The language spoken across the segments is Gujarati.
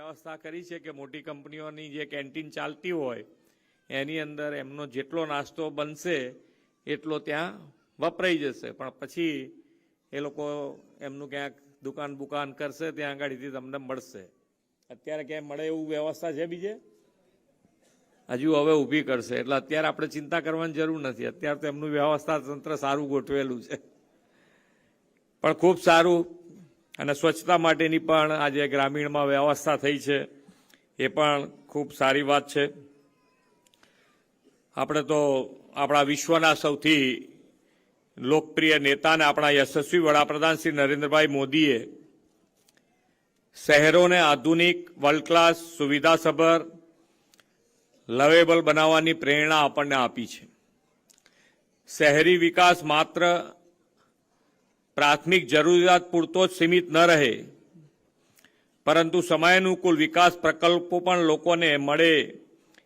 વ્યવસ્થા કરી છે કે મોટી કંપનીઓની જે કેન્ટીન ચાલતી હોય, એની અંદર એમનો જેટલો નાસ્તો બનશે, એટલો ત્યાં વપરાઈ જશે. પણ પછી એ લોકો એમનું ક્યાંક દુકાન બુકાન કરશે, ત્યાં આગળથી તમને મળશે. અત્યારે ક્યાંય મળે એવું વ્યવસ્થા છે બીજે? હજુ હવે ઊભી કરશે. એટલે અત્યારે આપણે ચિંતા કરવાની જરૂર નથી. અત્યારે તો એમનું વ્યવસ્થા તંત્ર સારું ગોઠવેલું છે. પણ ખૂબ સારું અને સ્વચ્છતા માટેની પણ આજે ગ્રામીણમાં વ્યવસ્થા થઈ છે. એ પણ ખૂબ સારી વાત છે. આપણે તો આપણા વિશ્વના સૌથી લોકપ્રિય નેતા અને આપણા યશસ્વી વડાપ્રધાન શ્રી નરેન્દ્રભાઈ મોદીએ શહેરોને આધુનિક વર્લ્ડ ક્લાસ સુવિધાસભર લવેબલ બનાવવાની પ્રેરણા આપણને આપી છે. શહેરી વિકાસ માત્ર પ્રાથમિક જરૂરિયાત પૂરતો જ સીમિત ન રહે. પરંતુ સમયાનુકૂળ વિકાસ પ્રકલ્પો પણ લોકોને મળે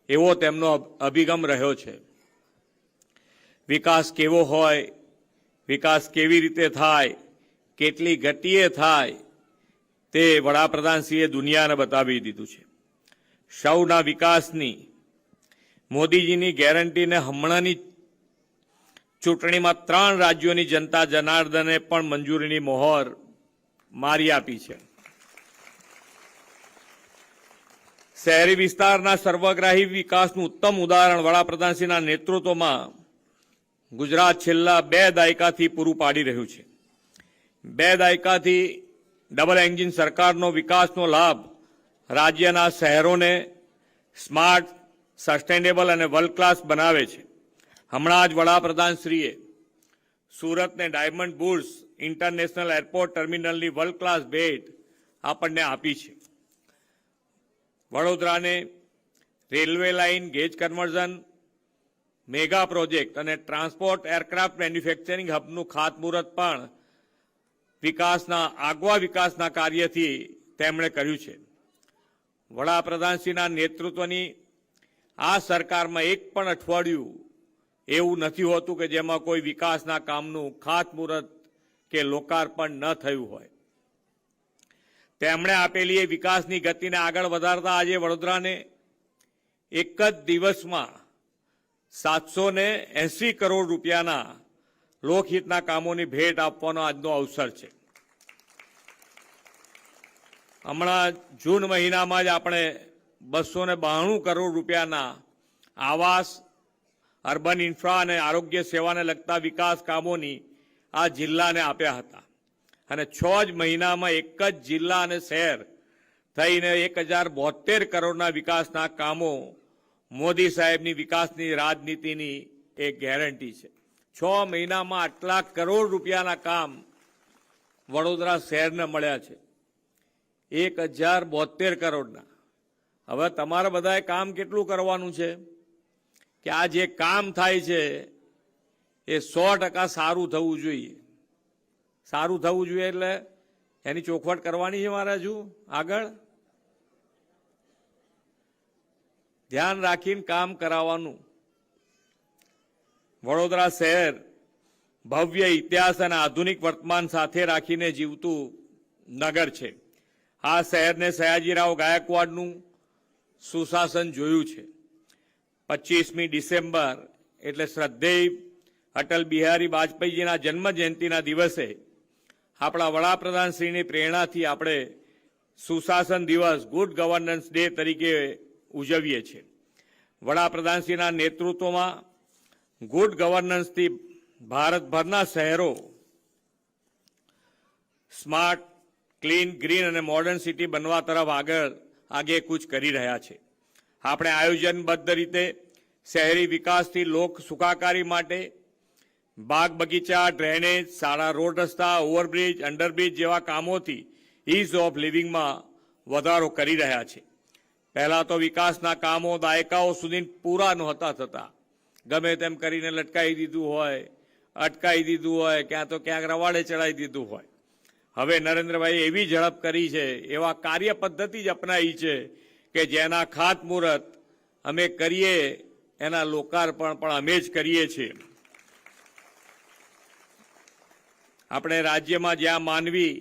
એવો તેમનો અભિગમ રહ્યો છે. વિકાસ કેવો હોય, વિકાસ કેવી રીતે થાય, કેટલી ગતિએ થાય, તે વડાપ્રધાનશ્રીએ દુનિયાને બતાવી દીધું છે. સૌના વિકાસની, મોદીજીની ગેરંટીને હમણાંની ચૂંટણીમાં ત્રણ રાજ્યોની જનતા જનાર્દને પણ મંજૂરીની મોહર મારી આપી છે. શહેરી વિસ્તારના સર્વગ્રાહી વિકાસનું ઉત્તમ ઉદાહરણ વડાપ્રધાનશ્રીના નેતૃત્વમાં ગુજરાત છેલ્લા બે દાયકાથી પૂરું પાડી રહ્યું છે. બે દાયકાથી ડબલ એન્જિન સરકારનો વિકાસનો લાભ રાજ્યના શહેરોને સ્માર્ટ, સસ્ટેનેબલ અને વર્લ્ડ ક્લાસ બનાવે છે. હમણાં જ વડાપ્રધાનશ્રીએ સુરતને ડાયમંડ બુર્સ ઇન્ટરનેશનલ એરપોર્ટ ટર્મિનલની વર્લ્ડ ક્લાસ ભેટ આપણને આપી છે. વડોદરાને railway line, gauge conversion, mega project અને ટ્રાન્સપોર્ટ એરક્રાફ્ટ મેન્યુફેક્ચરિંગ હબનું ખાતમુહૂર્ત પણ વિકાસના, આગવા વિકાસના કાર્યથી તેમણે કર્યું છે. વડાપ્રધાનશ્રીના નેતૃત્વની આ સરકારમાં એક પણ અઠવાડિયું એવું નથી હોતું કે જેમાં કોઈ વિકાસના કામનું ખાતમુહૂર્ત કે લોકાર્પણ ન થયું હોય. તેમણે આપેલી એ વિકાસની ગતિને આગળ વધારતા આજે વડોદરાને એક જ દિવસમાં સાતસો ને કરોડ રૂપિયાના લોકહિતના કામોની ભેટ આપવાનો આજનો અવસર છે. હમણાં જૂન મહિનામાં જ આપણે બસો બાણું કરોડ રૂપિયાના આવાસ અર્બન ઇન્ફ્રા અને આરોગ્ય સેવાને લગતા વિકાસ કામોની આ જિલ્લાને આપ્યા હતા. અને છ જ મહિનામાં એક જ જિલ્લા અને શહેર થઈને એક હજાર બોતેર કરોડના વિકાસના કામો મોદી સાહેબની વિકાસની રાજનીતિની એક ગેરંટી છે. છ મહિનામાં આટલા કરોડ રૂપિયાના કામ વડોદરા શહેરને મળ્યા છે. એક હજાર બોતેર કરોડના. હવે તમારે બધાએ કામ કેટલું કરવાનું છે? કે આ જે કામ થાય છે, એ સો ટકા સારું થવું જોઈએ. સારું થવું જોઈએ એટલે એની ચોખવટ કરવાની છે મારા હજુ આગળ. ધ્યાન રાખીને કામ કરાવવાનું. વડોદરા શહેર ભવ્ય ઇતિહાસ અને આધુનિક વર્તમાન સાથે રાખીને જીવતું નગર છે. આ શહેરને સયાજીરાવ ગાયકવાડનું સુશાસન જોયું છે. પચીસમી ડિસેમ્બર એટલે શ્રદ્ધેય અટલ બિહારી વાજપેયીજીના જન્મ જયંતિના દિવસે આપણા વડાપ્રધાનશ્રીની પ્રેરણાથી આપણે સુશાસન દિવસ ગુડ ગવર્નન્સ ડે તરીકે ઉજવીએ છીએ. વડાપ્રધાનશ્રીના નેતૃત્વમાં ગુડ ગવર્નન્સથી ભારતભરના શહેરો સ્માર્ટ ક્લીન ગ્રીન અને મોડર્ન સિટી બનવા તરફ આગળ આગેકૂચ કરી રહ્યા છે. આપણે આયોજનબદ્ધ રીતે શહેરી વિકાસથી લોક સુખાકારી માટે બાગ બગીચા, ડ્રેનેજ, સારા રોડ રસ્તા, ઓવરબ્રિજ, અંડરબ્રિજ જેવા કામોથી ઇઝ ઓફ લિવિંગમાં વધારો કરી રહ્યા છે. પહેલા તો વિકાસના કામો દાયકાઓ સુધી પૂરા નહોતા થતા. ગમે તેમ કરીને લટકાવી દીધું હોય અટકાવી દીધું હોય, ક્યાં તો ક્યાંક રવાડે ચડાવી દીધું હોય. હવે નરેન્દ્રભાઈ એવી ઝડપ કરી છે, એવા કાર્ય પદ્ધતિ જ અપનાવી છે કે જેના ખાતમુહૂર્ત અમે કરીએ, એના લોકાર્પણ પણ અમે જ કરીએ છીએ. આપણે રાજ્યમાં જ્યાં માનવી,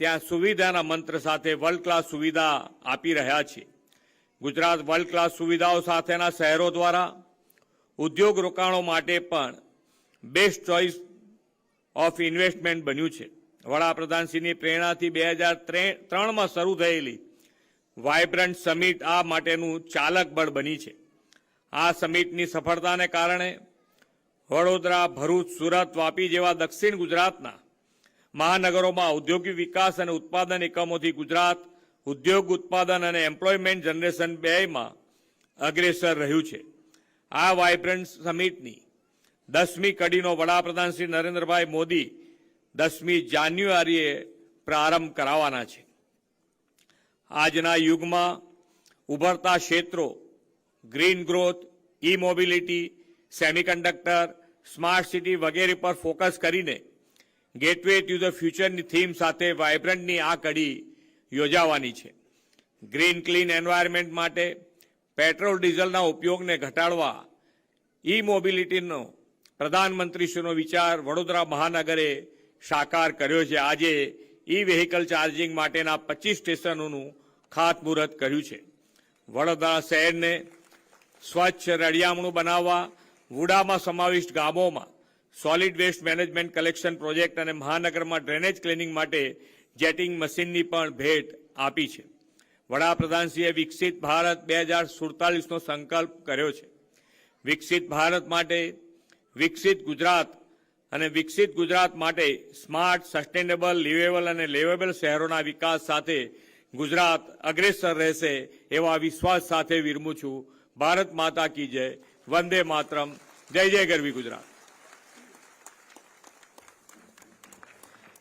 ત્યાં સુવિધાના મંત્ર સાથે વર્લ્ડ ક્લાસ સુવિધા આપી રહ્યા છે ગુજરાત વર્લ્ડ ક્લાસ સુવિધાઓ સાથેના શહેરો દ્વારા ઉદ્યોગ રોકાણો માટે પણ બેસ્ટ ચોઇસ ઓફ ઇન્વેસ્ટમેન્ટ બન્યું છે. વડાપ્રધાનશ્રીની પ્રેરણાથી બે હજાર ત્રણમાં શરૂ થયેલી વાયબ્રન્ટ સમિટ આ માટેનું ચાલક બળ બની છે. આ સમિટની સફળતાને કારણે વડોદરા, ભરૂચ, સુરત, વાપી જેવા દક્ષિણ ગુજરાતના મહાનગરોમાં ઔદ્યોગિક વિકાસ અને ઉત્પાદન એકમોથી ગુજરાત ઉદ્યોગ ઉત્પાદન અને એમ્પ્લોયમેન્ટ જનરેશન બેમાં અગ્રેસર રહ્યું છે. આ વાયબ્રન્ટ સમિટની દસમી કડીનો વડાપ્રધાન શ્રી નરેન્દ્રભાઈ મોદી દસમી જાન્યુઆરીએ પ્રારંભ કરાવવાના છે. આજના યુગમાં ઉભરતા ક્ષેત્રો, green growth e mobility semiconductor, smart city વગેરે પર ફોકસ કરીને ગેટવે ટુ ધ ફ્યુચરની થીમ સાથે વાયબ્રન્ટની આ કડી યોજાવાની છે. ગ્રીન ક્લીન એન્વાયરમેન્ટ માટે પેટ્રોલ ડીઝલના ઉપયોગને ઘટાડવા ઈ મોબિલિટીનો પ્રધાનમંત્રીશ્રીનો વિચાર વડોદરા મહાનગરે સાકાર કર્યો છે. આજે ઈ વેહિકલ ચાર્જિંગ માટેના પચીસ સ્ટેશનોનું ખાતમુહૂર્ત કર્યું છે. વડોદરા શહેરને સ્વચ્છ રળિયામણું બનાવવા, વુડામાં સમાવિષ્ટ ગામોમાં solid waste management collection project અને મહાનગરમાં ડ્રેનેજ ક્લિનિંગ માટે જેટિંગ મશીનની પણ ભેટ આપી છે. વડાપ્રધાનશ્રીએ વિકસિત ભારત બે હજાર સુડતાલીસનો સંકલ્પ કર્યો છે. વિકસિત ભારત માટે વિકસિત ગુજરાત અને વિકસિત ગુજરાત માટે સ્માર્ટ સસ્ટેનેબલ લિવેબલ અને લેવેબલ શહેરોના વિકાસ સાથે ગુજરાત અગ્રેસર રહેશે એવા વિશ્વાસ સાથે વિરમું છું. ભારત માતા કી જય. વંદે માતરમ. જય જય ગરવી ગુજરાત.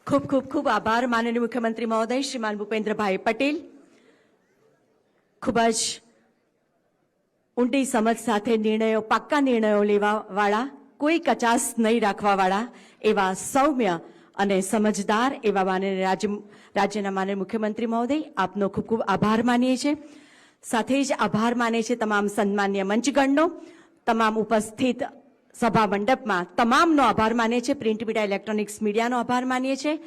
ખૂબ ખૂબ ખૂબ આભાર માનનીય મુખ્યમંત્રી મહોદય, શ્રીમાન ભૂપેન્દ્રભાઈ પટેલ. ખૂબ જ ઊંડી સમજ સાથે નિર્ણયો, પાક્કા નિર્ણયો લેવા વાળા કોઈ કચાસ નહીં રાખવાવાળા એવા સૌમ્ય અને સમજદાર એવા માને રાજ્ય રાજ્યના માને મુખ્યમંત્રી મહોદય, આપનો ખૂબ ખૂબ આભાર માનીએ છીએ. સાથે જ આભાર માને છે તમામ સન્માન્ય મંચગણનો, તમામ ઉપસ્થિત સભા મંડપમાં. તમામનો આભાર માને છે પ્રિન્ટ મીડિયા ઇલેક્ટ્રોનિક્સ મીડિયાનો આભાર માનીએ છીએ.